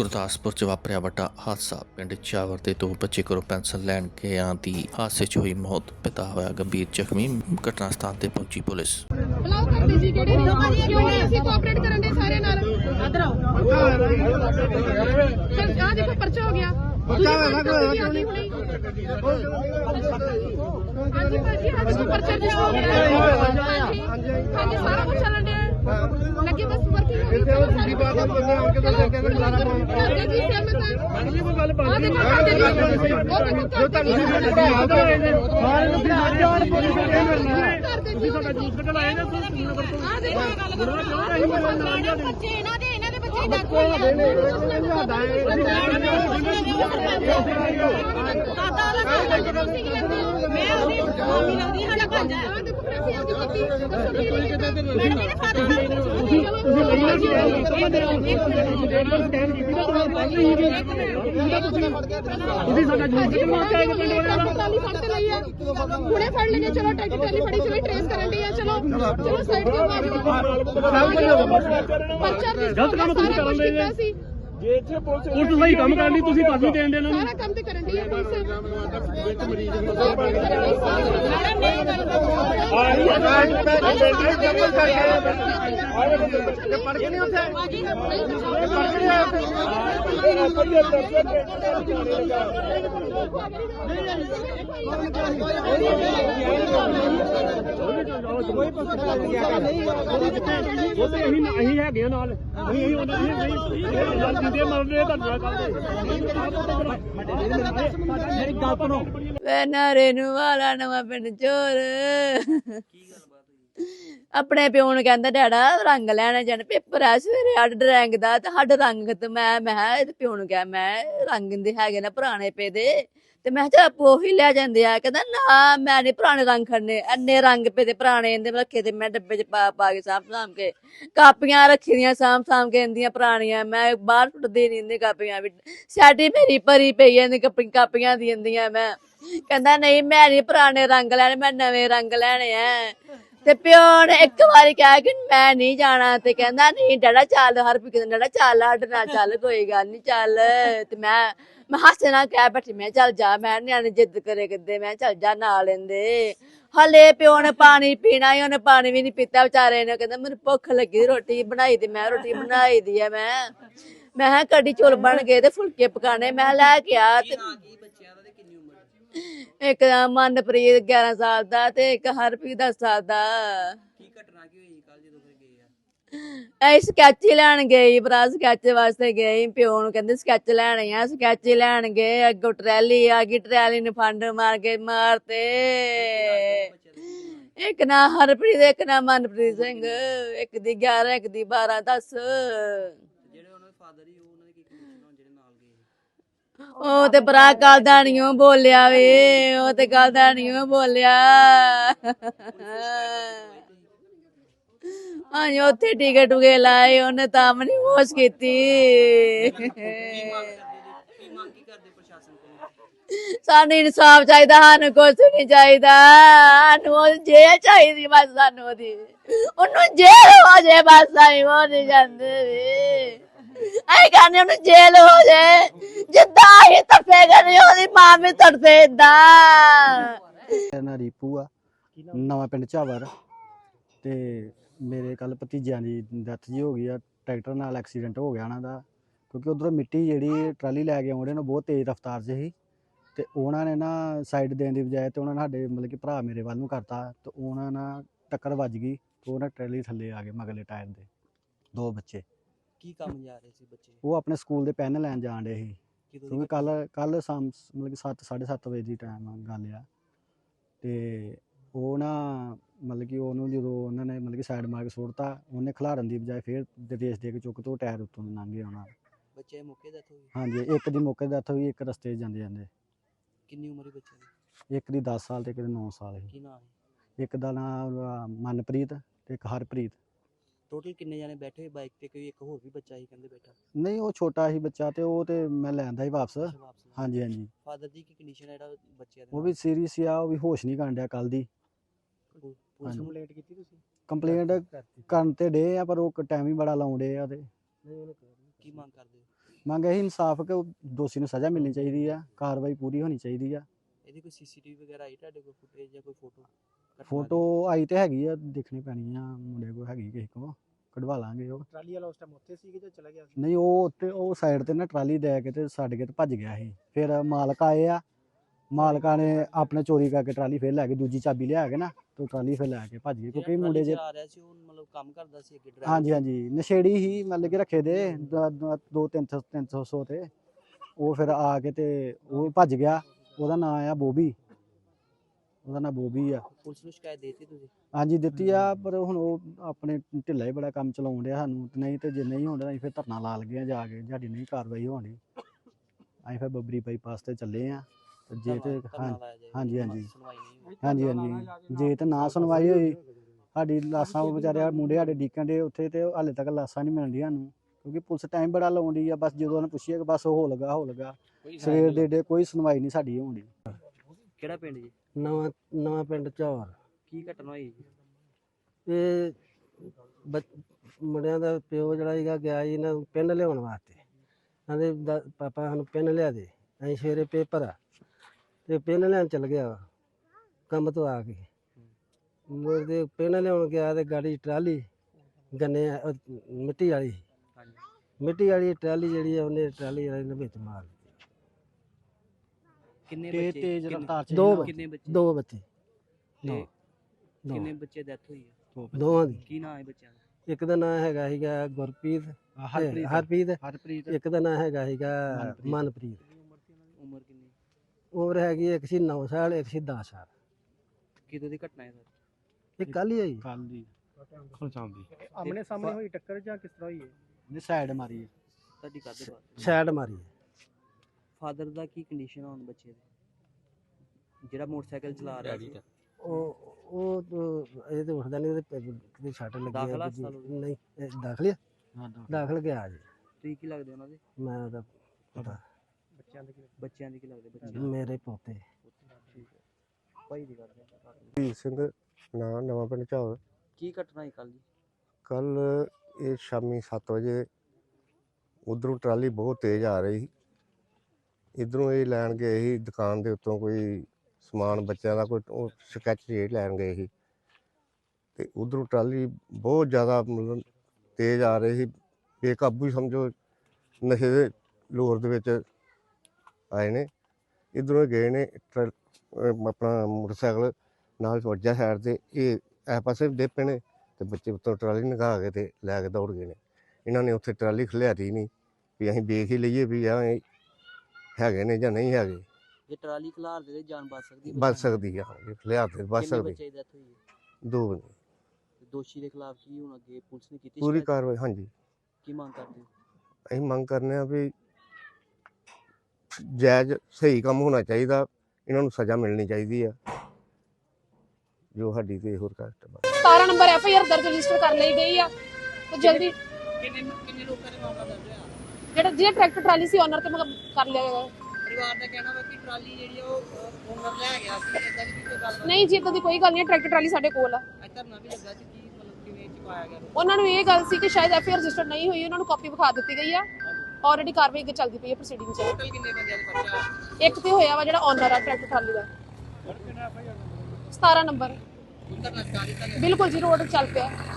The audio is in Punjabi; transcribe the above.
ਗੁਰਦਾਸਪੁਰ 'ਚ ਵਾਪਰਿਆ ਵੱਡਾ ਹਾਦਸਾ। ਪਿੰਡ ਚਾਵਰ ਦੇ ਦੋ ਬੱਚੇ ਘਰੋਂ ਪੈਨਸਲ ਲੈਣ ਗਿਆ ਦੀ ਹਾਦਸੇ 'ਚ ਹੋਈ ਮੌਤ। ਪਿਤਾ ਹੋਇਆ ਗੰਭੀਰ ਜ਼ਖਮੀ ਘਟਨਾ ਸਥਾਨ ਤੇ ਪਹੁੰਚੀ ਪੁਲਿਸ। ਬਲਾਓ ਕਰਦੇ ਸੀ ਕਿਹੜੀ ਕਿਉਂ ਨਹੀਂ? ਅਸੀਂ ਕੋਆਪਰੇਟ ਕਰਨ ਦੇ ਸਾਰੇ ਨਾਲ। ਇਧਰ ਆਓ। ਚਲ ਆ ਦੇਖੋ ਪਰਚਾ ਹੋ ਗਿਆ। ਪਰਚਾ ਹੋਇਆ ਕਿਉਂ ਨਹੀਂ ਹਾਂਜੀ ਭਾਜੀ ਅੱਜ ਤੋਂ ਪਰਚਾ ਜੀ ਹੋ ਗਿਆ। ਹਾਂਜੀ ਹਾਂਜੀ ਸਾਰਾ ਕੁਝ ਚੱਲਣ ਡਿਆ। ਹੈ। ਲੱਗੇ ਬਸ ਵਰਕਿੰਗ ਹੋ ਗਈ ਚਲੋ ਸਾਰੀ ਬਾਤ ਬੰਦੇ ਆਣ ਕੇ ਦੱਸ ਕੇ ਬੁਲਾਣਾ ਕਰਦੇ ਜੀ ਸਹਿਮਤ ਹਾਂ ਕੋਈ ਗੱਲ ਬਾਤ ਨਹੀਂ ਜੀ ਉਹ ਕਰਦੇ ਜੀ ਸਾਰੇ ਨੂੰ ਜਾਣ ਪੁਲਿਸ ਨੇ ਕਰਦੇ ਜੀ ਸਾਡਾ ਜੂਸ ਕੱਢ ਲਾਏ ਨੇ ਆ ਦੇਖੋ ਗੱਲ ਬੱਚੇ ਇਹਨਾਂ ਦੇ ਇਹਨਾਂ ਦੇ ਬੱਚੇ ਡੱਕ ਦਾਦਾ ਲਗਾ ਮੈਂ ਉਹਦੀ ਮੰਮੀ ਲੱਗਦੀ ਸਾਡਾ ਭਾਂਜਾ ਤੁਸੀਂ ਸਾਡਾ ਜੂਸ ਕਿੰਨਾ ਚਾਹੀਦਾ ਪਿੰਡ ਵਾਲਿਆਂ ਦਾ ਫੜ ਤੇ ਲਈ ਆ ਹੁਣੇ ਫੜ ਲੈਣੇ ਚਲੋ ਟਰੈਕਟਰ ਟਰਾਲੀ ਫੜੀ ਚਲੋ ਟ੍ਰੇਸ ਕਰਨ ਦੀ ਆ ਚਲੋ ਚਲੋ ਸਾਈਡ ਤੇ ਪਰਚਾ ਗਲਤ ਕੰਮ ਤੁਸੀਂ ਕਰਨ ਜੇ ਇੱਥੇ ਪੁਲਿਸ ਪੁਲਿਸ ਸਹੀ ਕੰਮ ਕਰਨੀ ਤੁਸੀਂ ਕਰ ਨਹੀਂ ਦੇਣ ਦੇਣਾ ਸਾਰਾ ਕੰਮ ਤੇ ਕਰਨ ਦੀ ਆ ਪੁਲਿਸ। ਗੱਲ ਪੜ ਅਸੀਂ ਅਸੀਂ ਹੈਗੇ ਆ ਨਾਲ ਅਸੀਂ ਅਸੀਂ ਉਹਨਾਂ ਦੀ ਨਹੀਂ ਗੱਲ ਦਿੰਦੇ ਮਰਦੇ ਤੁਹਾਡੇ ਨਾਲ ਕੱਲ ਮੇਰੀ ਗੱਲ ਸੁਣੋ ਵੇ ਨਾਰੇ ਨੂੰ ਵਾਲਾ ਨਵਾਂ ਪਿੰਡ ਚੋਰ। কি ਆਪਣੇ ਪਿਓ ਨੂੰ ਕਹਿੰਦਾ, ਡੈਡਾ, ਰੰਗ ਲੈਣਾ ਜਾਣ, ਪੇਪਰ ਆ ਸਵੇਰੇ, ਅੱਡ ਰੰਗ ਦਾ ਤੇ ਹੱਡ ਰੰਗ ਤੇ ਮੈਂ ਮੈਂ ਕਿਹਾ, ਇਹਦੇ ਪਿਓ ਨੂੰ ਕਿਹਾ, ਮੈਂ ਰੰਗ ਦੇ ਹੈਗੇ ਨਾ ਪੁਰਾਣੇ ਪੇ ਦੇ ਤੇ ਮੈਂ ਕਿਹਾ, ਚੱਲ ਉਹੀ ਲੈ ਜਾਂਦੇ ਆ। ਕਹਿੰਦਾ, ਨਾ, ਮੈਂ ਨਹੀਂ ਪੁਰਾਣੇ ਰੰਗ ਖੜਨੇ, ਇੰਨੇ ਰੰਗ ਪੇ ਦੇ ਪੁਰਾਣੇ ਇਹਦੇ ਰੱਖੇ ਤੇ ਮੈਂ ਡੱਬੇ 'ਚ ਪਾ ਪਾ ਕੇ ਸਾਂਭ ਸਾਂਭ ਕੇ ਕਾਪੀਆਂ ਰੱਖੀ ਦੀਆਂ, ਸਾਂਭ ਸਾਂਭ ਕੇ ਇੰਦੀਆਂ ਪੁਰਾਣੀਆਂ, ਮੈਂ ਬਾਹਰ ਸੁੱਟਦੀ ਨਹੀਂ ਇੰਦੀ ਕਾਪੀਆਂ ਵੀ, ਸਾਡੀ ਮੇਰੀ ਭਰੀ ਪਈ ਐ ਇੰਦੀ ਕਾਪੀਆਂ ਦੀ ਇੰਦੀਆਂ ਮੈਂ। ਕਹਿੰਦਾ, ਨਹੀਂ, ਮੈਂ ਨਹੀਂ ਪੁਰਾਣੇ ਰੰਗ ਲੈਣੇ, ਮੈਂ ਨਵੇਂ ਰੰਗ ਲੈਣੇ ਆ। ਤੇ ਪਿਓ ਨੇ ਇੱਕ ਵਾਰੀ ਕਿਹਾ ਕਿ ਮੈਂ ਨਹੀਂ ਜਾਣਾ ਤੇ ਕਹਿੰਦਾ, ਨਹੀਂ, ਡੈਡਾ ਚੱਲ ਹਰ ਕਹਿੰਦਾ, ਡੈਡਾ ਚੱਲ, ਸਾਡੇ ਨਾਲ ਚੱਲ, ਕੋਈ ਗੱਲ ਨਹੀਂ, ਚੱਲ। ਤੇ ਮੈਂ ਮੈਂ ਹਾਸੇ ਨਾਲ ਕਹਿ ਬੈਠੀ, ਮੈਂ ਚੱਲ ਜਾ। ਮੈਂ ਨਿਆਣੇ ਜਿੱਦ ਕਰੇ ਕਿੱਦੇ? ਮੈਂ ਚੱਲ ਜਾ, ਨਾਲ ਲੈਂਦੇ। ਹਲੇ ਪਿਓ ਨੇ ਪਾਣੀ ਪੀਣਾ ਹੀ, ਉਹਨੇ ਪਾਣੀ ਵੀ ਨਹੀਂ ਪੀਤਾ, ਵਿਚਾਰੇ ਨੇ ਕਹਿੰਦਾ, ਮੈਨੂੰ ਭੁੱਖ ਲੱਗੀ ਰੋਟੀ ਬਣਾਈ ਤੇ ਮੈਂ ਰੋਟੀ ਬਣਾਈ ਦੀ ਆ ਮੈਂ। ਮੈਂ ਕਿਹਾ, ਕੜੀ ਚੋਲ ਬਣ ਗਏ ਤੇ ਫੁਲਕੇ ਪਕਾਣੇ ਮੈਂ ਕਿਹਾ, ਲੈ ਕੇ ਆ ਤੇ ਇੱਕ ਦਾ ਮਨਪ੍ਰੀਤ 11 ਸਾਲ ਦਾ ਤੇ ਇੱਕ ਹਰਪ੍ਰੀਤ 10 ਸਾਲ ਦਾ। ਕੀ ਘਟਨਾ ਕੀ ਹੋਈ ਕੱਲ ਜਦੋਂ ਫਿਰ ਗਏ ਆ? ਐ ਸਕੈਚ ਹੀ ਲੈਣ ਗਈ ਭਰਾ ਸਕੈਚ ਵਾਸਤੇ ਗਈ ਪਿਓ ਨੂੰ ਕਹਿੰਦੇ ਸਕੈਚ ਲੈਣੇ ਆ ਸਕੈਚ ਹੀ ਲੈਣ ਗਏ। ਅੱਗੋਂ ਟਰੈਲੀ ਆ ਗਈ ਟਰੈਲੀ ਨੇ ਫੰਡ ਮਾਰ ਕੇ ਮਾਰਤੇ। ਇੱਕ ਨਾ ਹਰਪ੍ਰੀਤ ਇੱਕ ਨਾ ਮਨਪ੍ਰੀਤ ਸਿੰਘ ਇੱਕ ਦੀ 11 ਇੱਕ ਦੀ 12 10 ਜਿਹੜੇ ਉਹਨਾਂ ਦੇ ਫਾਦਰ ਹੀ ਉਹ ਉਹਨਾਂ ਦੇ ਕੀ ਕੰਡੀਸ਼ਨ ਹੋਣ ਜਿਹੜੇ ਨਾਲ ਗਏ ਉਹ ਤੇ ਭਰਾ ਕੱਲ ਦਾ ਨੀ ਬੋਲਿਆ ਵੇ, ਉਹ ਤੇ ਗੱਲ ਦਾ ਨੀ ਬੋਲਿਆ। ਹਾਂ ਉੱਥੇ ਟਿਕਟ ਟੁਕੇ ਲਾਏ, ਉਹਨੇ ਤਾਂ ਮਨੀ ਹੋਸ਼ ਕੀਤੀ। ਸਾਨੂੰ ਇਨਸਾਫ ਚਾਹੀਦਾ, ਸਾਨੂੰ ਕੁਝ ਨਹੀਂ ਚਾਹੀਦਾ। ਸਾਨੂੰ ਉਹ ਜੇਲ੍ਹ ਚਾਹੀਦੀ ਬਸ, ਸਾਨੂੰ ਉਹਦੀ। ਉਹਨੂੰ ਜੇਲ ਹੋ ਜੇ ਬਸ ਆਈ ਉਹ ਨਹੀਂ ਜਾਂਦੇ ਵੀ। ਆਈ ਕਹਿੰਦੇ ਉਹਨੂੰ ਜੇਲ ਹੋ ਜੇ। ਜਿੱਦਾਂ ਇਹ ਤੜਫੇ ਕਰੇ ਉਹਦੀ ਮਾਂ ਵੀ ਤੜਫੇ ਏਦਾਂ। ਮੇਰਾ ਨਾਂ ਰੀਪੂ ਆ। ਨਵਾਂ ਪਿੰਡ ਝਾਵਰ। ਤੇ ਮੇਰੇ ਕੱਲ ਭਤੀਜਿਆਂ ਦੀ ਡੈਥ ਜੀ ਹੋ ਗਈ ਆ। ਟਰੈਕਟਰ ਨਾਲ ਐਕਸੀਡੈਂਟ ਹੋ ਗਿਆ ਉਹਨਾਂ ਦਾ। ਕਿਉਂਕਿ ਉਧਰੋਂ ਮਿੱਟੀ ਜਿਹੜੀ ਟਰਾਲੀ ਲੈ ਕੇ ਆਉਂਦੇ ਨੇ ਬਹੁਤ ਤੇਜ਼ ਰਫ਼ਤਾਰ 'ਚ ਸੀ ਤੇ ਉਹਨਾਂ ਨੇ ਨਾ ਸਾਈਡ ਦੇਣ ਦੀ ਬਜਾਏ ਤੇ ਉਹਨਾਂ ਨੇ ਸਾਡੇ ਮਤਲਬ ਕਿ ਭਰਾ ਮੇਰੇ ਵੱਲ ਨੂੰ ਕਰਤਾ। ਤੇ ਉਹਨਾਂ ਨਾਲ ਟੱਕਰ ਵੱਜ ਗਈ ਤੇ ਉਹਨਾਂ ਟਰਾਲੀ ਥੱਲੇ ਆ ਗਏ ਮਗਲੇ ਟਾਇਰ ਦੇ। ਦੋ ਬੱਚੇ। ਕੀ ਕੰਮ ਜਾ ਰਹੇ ਸੀ ਬੱਚੇ? ਉਹ ਆਪਣੇ ਸਕੂਲ ਦੇ ਪੈਨ ਲੈਣ ਜਾਣ ਡੇ ਸੀ। ਕਿਉਂਕਿ ਕੱਲ ਕੱਲ ਸ਼ਾਮ ਮਤਲਬ ਕਿ 7 7:30 ਵਜੇ ਦੀ ਟਾਈਮ ਗੱਲ ਆ। ਤੇ ਉਹ ਨਾ ਮਤਲਬ ਕਿ ਉਹਨੂੰ ਜਦੋਂ ਉਹਨਾਂ ਨੇ ਮਤਲਬ ਕਿ ਸਾਈਡ ਮਾਰ ਕੇ ਸੁੱਟਤਾ ਉਹਨੇ ਖਿਲਾਰਨ ਦੀ ਬਜਾਏ ਫਿਰ ਰੇਸ ਦੇ ਕੇ ਚੁੱਕ ਤੋਂ ਟਾਇਰ ਉੱਤੋਂ ਦੀ ਲੰਘ ਗਿਆ ਉਹਨਾਂ ਦਾ। ਬੱਚੇ ਮੌਕੇ ਡੈਥ ਹੋਈ? ਹਾਂਜੀ ਇੱਕ ਦੀ ਮੌਕੇ ਦੀ ਡੈਥ ਹੋਈ ਇੱਕ ਰਸਤੇ 'ਚ ਜਾਂਦੇ ਜਾਂਦੇ। ਕਿੰਨੀ ਉਮਰ ਹੈ ਬੱਚੇ ਦੀ? ਇੱਕ ਦੀ 10 ਸਾਲ ਤੇ ਇੱਕ ਦੀ 9 ਸਾਲ ਸੀ। ਕੀ ਨਾਮ ਹੈ ਇੱਕ ਦਾ ਨਾਮ ਮਨਪ੍ਰੀਤ ਤੇ ਇੱਕ ਹਰਪ੍ਰੀਤ। ਟੋਟਲ ਕਿੰਨੇ ਜਾਣੇ ਬੈਠੇ ਬਾਈਕ ਤੇ? ਕੋਈ ਇੱਕ ਹੋਰ ਵੀ ਬੱਚਾ ਸੀ ਕਹਿੰਦੇ ਬੈਠਾ? ਨਹੀਂ ਉਹ ਛੋਟਾ ਸੀ ਬੱਚਾ ਤੇ ਉਹ ਤੇ ਮੈਂ ਲੈਂਦਾ ਹੀ ਵਾਪਸ। ਹਾਂਜੀ ਹਾਂਜੀ। ਫਾਦਰ ਦੀ ਕੀ ਕੰਡੀਸ਼ਨ ਹੈ ਜਿਹੜਾ ਬੱਚਿਆਂ ਦੇ ਉਹ ਵੀ ਸੀਰੀਅਸ ਆ ਉਹ ਵੀ ਹੋਸ਼ ਨਹੀਂ ਕਰਨ ਡਿਆ ਕੱਲ ਦੀ। ਪੁਲਿਸ। ਕੰਪਲੇਂਟ ਕੀਤੀ ਤੁਸੀਂ? ਕੰਪਲੇਂਟ ਕਰਨ ਤੇ ਡੇ ਆ ਪਰ ਉਹ ਟਾਈਮ ਹੀ ਬੜਾ ਲਾਉਂਦੇ ਆ ਤੇ। ਕੀ ਮੰਗ ਕਰਦੇ ਹੋ? ਮੰਗ ਇਹੀ ਇਨਸਾਫ ਕਿ ਦੋਸ਼ੀ ਨੂੰ ਸਜ਼ਾ ਮਿਲਣੀ ਚਾਹੀਦੀ ਆ ਕਾਰਵਾਈ ਪੂਰੀ ਹੋਣੀ ਚਾਹੀਦੀ ਆ। ਇਹਦੀ ਕੋਈ ਸੀਸੀਟੀਵੀ ਵਗੈਰਾ ਆਈ ਤੁਹਾਡੇ ਕੋਲ ਫੁਟੇਜ ਜਾਂ ਕੋਈ ਫੋਟੋ ਫੋਟੋ ਆਈ ਤੇ ਹੈਗੀ ਆ ਦੇਖਣੀ ਪੈਣੀ ਆ ਮੁੰਡੇ ਕੋ ਹੈਗੀ ਕਿਸੇ ਕੋ ਕਢਵਾ ਲਾਂਗੇ ਉਹ। ਟਰਾਲੀ ਵਾਲਾ ਉਸ ਟਾਈਮ ਉੱਥੇ ਸੀ ਕਿ ਜਾਂ ਚਲਾ ਗਿਆ ਨਹੀਂ ਉਹ ਉੱਤੇ ਉਹ ਸਾਈਡ ਤੇ ਨਾ ਟਰਾਲੀ ਦੇ ਕੇ ਤੇ ਛੱਡ ਕੇ ਤੇ ਭੱਜ ਗਿਆ ਸੀ। ਫਿਰ ਮਾਲਕ ਆਏ ਆ ਮਾਲਕਾਂ ਨੇ ਆਪਣੇ ਚੋਰੀ ਕਰਕੇ ਟਰਾਲੀ ਫਿਰ ਲੈ ਕੇ ਦੂਜੀ ਚਾਬੀ ਲਿਆ ਕੇ ਨਾ ਤੇ ਉਹ ਟਰਾਲੀ ਫਿਰ ਲੈ ਕੇ ਭੱਜ ਗਏ ਕਿਉਂਕਿ ਮੁੰਡੇ ਜੇ ਆ ਰਿਹਾ ਸੀ ਉਹ ਮਤਲਬ ਕੰਮ ਕਰਦਾ ਸੀ ਅੱਗੇ driver ਹਾਂਜੀ ਹਾਂਜੀ। ਨਸ਼ੇੜੀ ਹੀ ਮਤਲਬ ਕਿ ਰੱਖੇ ਦੇ ਦ- ਦ- ਦੋ ਤਿੰਨ ਸੌ ਤਿੰਨ ਸੌ ਸੌ ਤੇ। ਉਹ ਫਿਰ ਆ ਕੇ ਤੇ ਉਹ ਭੱਜ ਗਿਆ ਉਹਦਾ ਨਾਮ ਆ ਬੋਬੀ। ਉਹਦਾ ਨਾਮ ਬੋਬੀ ਆ। ਪੁਲਿਸ ਨੂੰ ਸ਼ਿਕਾਇਤ ਦੇਤੀ ਤੁਸੀਂ? ਹਾਂਜੀ ਦਿੱਤੀ ਆ ਪਰ ਹੁਣ ਉਹ ਆਪਣੇ ਢਿੱਲਾ ਹੀ ਬੜਾ ਕੰਮ ਚਲਾਉਣ ਡਿਆ ਸਾਨੂੰ। ਤੇ ਨਹੀਂ ਤੇ ਜੇ ਨਹੀਂ ਡਿਆ ਅਸੀਂ ਫਿਰ ਧਰਨਾ ਲਾ ਲਗੇ ਆ ਜਾ ਕੇ। ਸਾਡੀ ਨਹੀਂ ਕਾਰਵਾਈ ਹੋਣੀ। ਅਸੀਂ ਫਿਰ ਬੱਬਰੀ ਬਾਈਪਾਸ ਤੇ ਚੱਲੇ ਆ। ਤੇ ਜੇ ਤੇ ਹਾਂ ਹਾਂਜੀ, ਹਾਂਜੀ। ਸੁਣਵਾਈ ਨਹੀਂ ਹੋਈ। ਹਾਂਜੀ ਹਾਂਜੀ। ਜੇ ਤੇ ਨਾ ਸੁਣਵਾਈ ਹੋਈ ਸਾਡੀ ਲਾਸਾਂ ਉਹ ਵਿਚਾਰੇ ਮੁੰਡੇ ਸਾਡੇ ਡੀਕਨ ਦੇ ਉੱਥੇ ਤੇ ਹਾਲੇ ਤੱਕ ਲਾਸਾਂ ਨਹੀਂ ਮਿਲਦੀਆਂ ਸਾਨੂੰ। ਕਿਉਂਕਿ ਪੁਲਿਸ ਟਾਈਮ ਬੜਾ ਲਾਉਂਦੀ ਆ। ਬਸ ਜਦੋਂ ਉਹਨੇ ਪੁੱਛਿਆ ਕਿ ਬਸ ਹੋ ਲਗਾ ਹੋ ਲਗਾ। ਸਵੇਰ ਦੇ ਡੇ ਕੋਈ ਸੁਣਵਾਈ ਨਹੀਂ ਸਾਡੀ ਹੋਣੀ ਕਿਹੜਾ ਪਿੰਡ ਜੀ? ਨਵਾਂ ਨਵਾਂ ਪਿੰਡ ਝੌਰ ਕੀ ਘਟਨਾ ਹੋਈ ਜੀ? ਇਹ ਬੱਚ- ਮੁੰਡਿਆਂ ਦਾ ਪਿਓ ਜਿਹੜਾ ਸੀਗਾ ਗਿਆ ਜੀ ਇਹਨਾਂ ਨੂੰ ਪਿੰਨ ਲਿਆਉਣ ਵਾਸਤੇ। ਕਹਿੰਦੇ ਦਾ- ਪਾਪਾ ਸਾਨੂੰ ਪਿੰਨ ਲਿਆ ਦੇ ਅਸੀਂ ਸਵੇਰੇ ਪੇਪਰ ਆ। ਤੇ ਪਿੰਨ ਲੈਣ ਚੱਲ ਗਿਆ ਵਾ, ਕੰਮ ਤੋਂ ਆ ਕੇ। ਮੁੜ ਦੇ ਪਿੰਨ ਲਿਆਉਣ ਗਿਆ ਤੇ ਗਾੜੀ ਟਰਾਲੀ ਗੰਨੇ ਮਿੱਟੀ ਵਾਲੀ ਹਾਂਜੀ। ਮਿੱਟੀ ਵਾਲੀ ਟਰਾਲੀ ਜਿਹੜੀ ਆ ਉਹਨੇ ਟਰਾਲੀ ਵਾਲੇ ਨੇ ਵਿੱਚ ਮਾਰ ਦਿੱਤੀ ਕਿੰਨੇ ਤੇ ਬੱਚੇ? ਤੇਜ਼ ਕਿੰਨੇ- ਰਫ਼ਤਾਰ ਚ ਦੋ ਕਿੰਨੇ ਬੱਚੇ। ਦੋ ਬੱਚੇ। ਤੇ ਦੋ। ਦੋ। ਕਿੰਨੇ ਬੱਚੇ ਡੈਥ ਹੋਈ ਹੈ ਦੋਵਾਂ ਦੀ। ਕੀ ਨਾਂ ਹੈ ਬੱਚਿਆਂ ਦਾ? ਇੱਕ ਦਾ ਨਾਂ ਹੈਗਾ ਸੀਗਾ ਗੁਰਪ੍ਰੀਤ। ਤੇ ਹਰਪ੍ਰੀਤ। ਹਰਪ੍ਰੀਤ। ਹਰਪ੍ਰੀਤ। ਇੱਕ ਦਾ ਨਾਂ ਹੈਗਾ ਸੀਗਾ ਮਨਪ੍ਰੀਤ। ਮਨਪ੍ਰੀਤ। ਉਮਰ ਕਿੰਨੀ? ਉਮਰ ਹੈਗੀ ਹੈ, ਇੱਕ ਸੀ 9 ਸਾਲ ਇੱਕ ਸੀ 10 ਸਾਲ। ਕਿਦੋਂ ਦੀ ਘਟਨਾ ਹੈ ਸਰ? ਇਹ ਕੱਲ ਹੀ ਹੋਈ। ਕੱਲ ਦੀ। ਆਮਣੇ ਸਾਹਮਣੇ ਹੋਈ ਟੱਕਰ ਜਾਂ ਕਿਸ ਤਰ੍ਹਾਂ ਹੋਈ ਹੈ ਨੇ ਸਾਈਡ ਮਾਰੀ ਤੁਹਾਡੀ ਕਾਦੇ ਬਾਤ ਸਾਈਡ ਮਾਰੀ ਹੈ। ਫਾਦਰ ਦਾ ਕੀ ਕੰਡੀਸ਼ਨ ਆ ਹੁਣ ਬੱਚੇ ਦੀ? ਜਿਹੜਾ ਮੋਟਰਸਾਈਕਲ ਚਲਾ ਰਿਹਾ ਸੀ। ਉਹ ਉਹ ਤਾਂ ਇਹ ਤੇ ਉੱਠਦਾ ਨਹੀਂ ਉਹਦੇ ਕਿਤੇ ਛੱਟ ਲੱਗੀ ਹੈ ਦਾਖਲ ਦੂਜੀ- ਹਸਪਤਾਲ ਉਹਦੇ? ਨਹੀਂ ਇਹ ਦਾਖਲ ਹੀ ਆ? ਹਾਂ ਦੋ ਦਾਖਲ ਗਿਆ ਜੀ। ਤੁਸੀਂ ਕੀ ਲੱਗਦੇ ਉਹਨਾਂ ਦੇ? ਮੈਂ ਉਹਦਾ ਪਤਾ। ਬੱਚਿਆਂ ਦੇ ਬੱਚਿਆਂ ਦੇ ਕੀ ਲੱਗਦੇ ਬੱਚੇ ਮੇਰੇ ਪੋਤੇ। ਭਾਈ ਦੀ ਕਰਦੇ ਵੀਰ ਸਿੰਘ ਨਾਂ ਨਵਾਂ ਪਿੰਡ ਝੌਰ ਕੀ ਘਟਨਾ ਹੈ ਕੱਲ ਜੀ? ਕੱਲ ਇਹ ਸ਼ਾਮੀ 7 ਵਜੇ ਉਧਰੋਂ ਟਰਾਲੀ ਬਹੁਤ ਤੇਜ਼ ਆ ਰਹੀ ਸੀ। ਇਧਰੋਂ ਇਹ ਲੈਣ ਗਏ ਸੀ ਦੁਕਾਨ ਦੇ ਉੱਤੋਂ ਕੋਈ ਸਮਾਨ ਬੱਚਿਆਂ ਦਾ ਕੋਈ ਉਹ ਸਕੈਚ ਜੇ ਲੈਣ ਗਏ ਸੀ। ਤੇ ਉਧਰੋਂ ਟਰਾਲੀ ਬਹੁਤ ਜ਼ਿਆਦਾ ਮਤਲਬ ਤੇਜ਼ ਆ ਰਹੀ ਸੀ। ਬੇਕਾਬੂ ਹੀ ਸਮਝੋ ਨਸ਼ੇ ਦੇ ਲੋਰ ਦੇ ਵਿੱਚ ਆਏ ਨੇ। ਇਧਰੋਂ ਗਏ ਨੇ ਟਰ- ਆਪਣਾ ਮੋਟਰਸਾਈਕਲ ਨਾਲ ਵੱਜਾ ਸਾਈਡ ਤੇ। ਇਹ ਐ ਪਾਸੇ ਦੇ ਪਏ ਨੇ ਤੇ ਬੱਚੇ ਉੱਤੋਂ ਟਰਾਲੀ ਨਗਾ ਕੇ ਤੇ ਲੈ ਕੇ ਦੌੜ ਗਏ ਨੇ। ਇਹਨਾਂ ਨੇ ਉੱਥੇ ਟਰਾਲੀ ਖਲਿਆਰੀ ਨਹੀਂ ਵੀ ਅਸੀਂ ਦੇਖ ਹੀ ਲਈਏ ਵੀ ਆ ਹੈਗੇ ਨੇ ਜਾਂ ਨਹੀਂ ਹੈਗੇ। ਜੇ ਟਰਾਲੀ ਖਲਾਰ ਦੇ ਤੇ ਜਾਨ ਬਚ ਸਕਦੀ ਬਚ ਸਕਦੀ ਆ ਜੇ ਖਲਿਆਰ ਤੇ ਬਚ ਕਿੰਨੇ ਸਕਦੀ। ਬੱਚੇ ਦੀ death ਹੋਈ ਹੈ? ਦੋ ਬੰਦੇ। ਤੇ ਦੋਸ਼ੀ ਦੇ ਖਿਲਾਫ ਕੀ ਹੁਣ ਅੱਗੇ ਪੁਲਿਸ ਨੇ ਕੀਤੀ ਪੂਰੀ ਸ਼ਿਕਾਇਤ? ਕਾਰਵਾਈ ਹਾਂਜੀ। ਕੀ ਮੰਗ ਕਰਦੇ ਹੋ? ਅਸੀਂ ਮੰਗ ਕਰਨੇ ਆ ਵੀ ਜਾਇਜ਼ ਸਹੀ ਕੰਮ ਹੋਣਾ ਚਾਹੀਦਾ। ਇਹਨਾਂ ਨੂੰ ਸਜ਼ਾ ਮਿਲਣੀ ਚਾਹੀਦੀ ਆ। ਜੋ ਸਾਡੀ ਤੇ ਹੋਰ caste 17 number F I R ਦਰਜ ਰਜਿਸਟਰ ਕਰ ਲਈ ਗਈ ਆ। ਤੇ ਜਲਦੀ ਕਿੰਨੇ ਕਿੰਨੇ ਲੋਕਾਂ ਨੇ ਮਾਮਲਾ ਦਰਜ ਹੋਇਆ? ਜਿਹੜਾ ਜਿਹੜਾ ਟਰੈਕਟਰ ਟਰਾਲੀ ਸੀ ਓਨਰ ਤੇ ਮਤਲਬ ਕਰ ਲਿਆ ਗਿਆ ਪਰਿਵਾਰ ਦਾ ਕਹਿਣਾ ਵਾ ਕਿ ਟਰਾਲੀ ਜਿਹੜੀ ਉਹ ਓਨਰ ਲੈ ਗਿਆ ਸੀ ਇਦਾਂ ਦੀ ਕੋਈ ਗੱਲ ਨਹੀਂ ਜੀ ਇਦਾਂ ਦੀ ਕੋਈ ਗੱਲ ਨਹੀਂ ਟਰੈਕਟਰ ਟਰਾਲੀ ਸਾਡੇ ਕੋਲ ਆ। ਧਰਨਾ ਵੀ ਲੱਗਾ ਸੀ ਕੀ ਮਤਲਬ ਕਿਵੇਂ ਚੁਕਾਇਆ ਗਿਆ ਉਹਨਾਂ ਨੂੰ ਇਹ ਗੱਲ ਸੀ ਕਿ ਸ਼ਾਇਦ ਐਫ ਆਈ ਆਰ ਰਜਿਸਟਰ ਨਹੀਂ ਹੋਈ ਉਹਨਾਂ ਨੂੰ ਕਾਪੀ ਵਿਖਾ ਦਿੱਤੀ ਗਈ ਆ। ਆਲਰੇਡੀ ਕਾਰਵਾਈ ਅੱਗੇ ਚੱਲਦੀ ਪਈ ਹੈ ਪ੍ਰੋਸੀਡਿੰਗ ਚ। ਟੋਟਲ ਕਿੰਨੇ ਬੰਦਿਆਂ ਦੇ ਪਰਚਾ ਇੱਕ ਤੇ ਹੋਇਆ ਵਾ ਜਿਹੜਾ ਓਨਰ ਆ ਟਰੈਕਟਰ ਟਰਾਲੀ ਦਾ। 17 ਨੰਬਰ। ਬਿਲਕੁਲ ਜੀ ਰੋਡ ਚੱਲ ਪਿਆ।